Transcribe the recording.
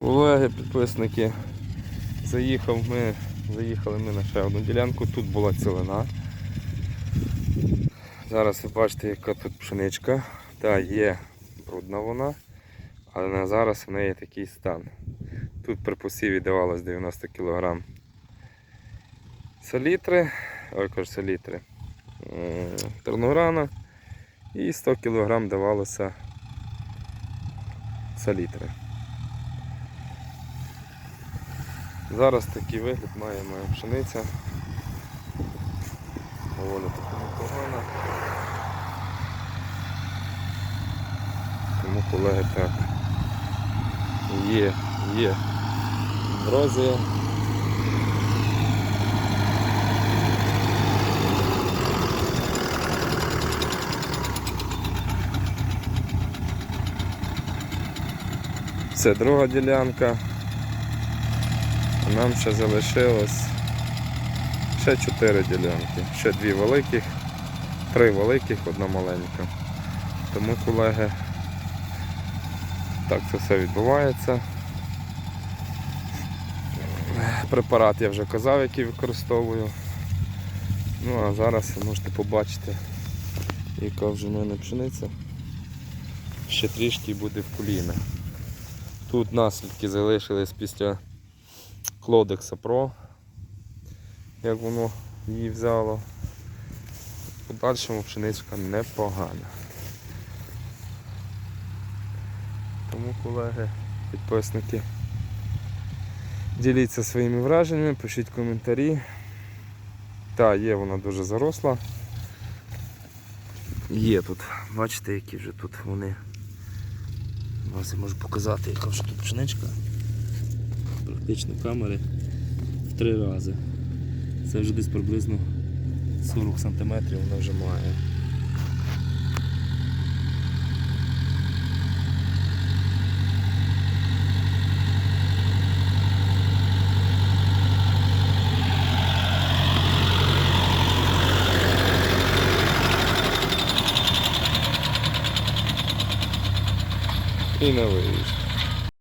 Колеги, підписники. Заїхав ми, заїхали ми на ще одну ділянку. Тут була цілина. Зараз ви бачите, яка тут пшеничка. Та є брудна вона, але на зараз в неї такий стан. Тут при посіві давалось 90 кг салітри, ой, кажу, салітри, тернограна і 100 кг давалося салітри. Зараз такий вигляд має моя пшениця. Доволі таки непогана. Тому колеги так. Є, є ерозія. Це друга ділянка. Нам ще залишилось ще чотири ділянки. Ще дві великих, три великих, одна маленька. Тому, колеги, так це все відбувається. Препарат я вже казав, який використовую. Ну а зараз ви можете побачити, яка вже в мене пшениця. Ще трішки буде в коліна. Тут наслідки залишились після Клодекса Pro, як воно її взяло. В подальшому пшеничка непогана. Тому, колеги, підписники, діліться своїми враженнями, пишіть коментарі. Та, є вона дуже заросла. Є тут, бачите, які вже тут вони. Ось я можу показати, яка вже тут пшеничка практично камери в три рази. Це вже десь приблизно 40 см вона вже має. І на виїзд.